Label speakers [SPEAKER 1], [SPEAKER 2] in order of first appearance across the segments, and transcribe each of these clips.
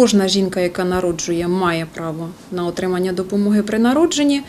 [SPEAKER 1] Кожна жінка, яка народжує, має право на отримання допомоги при народженні.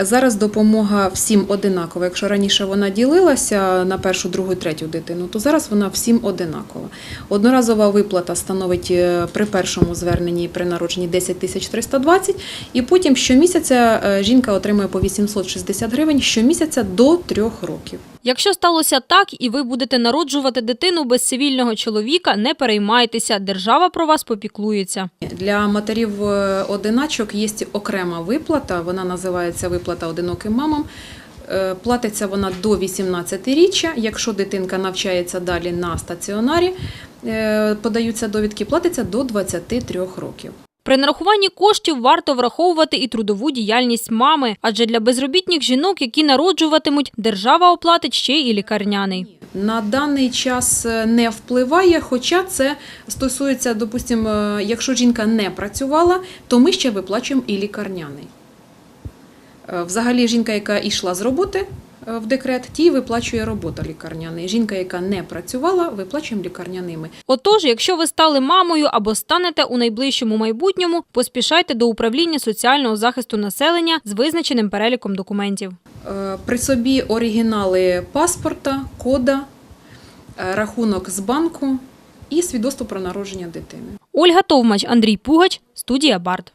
[SPEAKER 1] Зараз допомога всім одинакова. Якщо раніше вона ділилася на першу, другу, третю дитину, то зараз вона всім одинакова. Одноразова виплата становить е, при першому зверненні при народженні 10 тисяч 320, і потім щомісяця е, жінка отримує по 860 гривень щомісяця до трьох років.
[SPEAKER 2] Якщо сталося так, і ви будете народжувати дитину без цивільного чоловіка, не переймайтеся, держава про вас попіклується.
[SPEAKER 1] Для матерів е, одиначок є окрема виплата, вона називається виплата одиноким мамам. Е, Платиться вона до 18-річчя. Якщо дитинка навчається далі на стаціонарі, е, подаються довідки, платиться до 23 років.
[SPEAKER 2] При нарахуванні коштів варто враховувати і трудову діяльність мами, адже для безробітних жінок, які народжуватимуть, держава оплатить ще й лікарняний.
[SPEAKER 1] На даний час е, не впливає, хоча це стосується, допустимо, е, якщо жінка не працювала, то ми ще виплачуємо і лікарняний. Е, Взагалі, жінка, яка йшла з роботи в декрет, тій виплачує робота лікарняний. Жінка, яка не працювала, виплачуємо лікарняними.
[SPEAKER 2] Отож, якщо ви стали мамою або станете у найближчому майбутньому, поспішайте до управління соціального захисту населення з визначеним переліком документів.
[SPEAKER 1] Е, При собі оригінали паспорта, кода, е, рахунок з банку і свідоцтво про народження дитини.
[SPEAKER 2] Ольга Товмач, Андрій Пугач, студія Барт.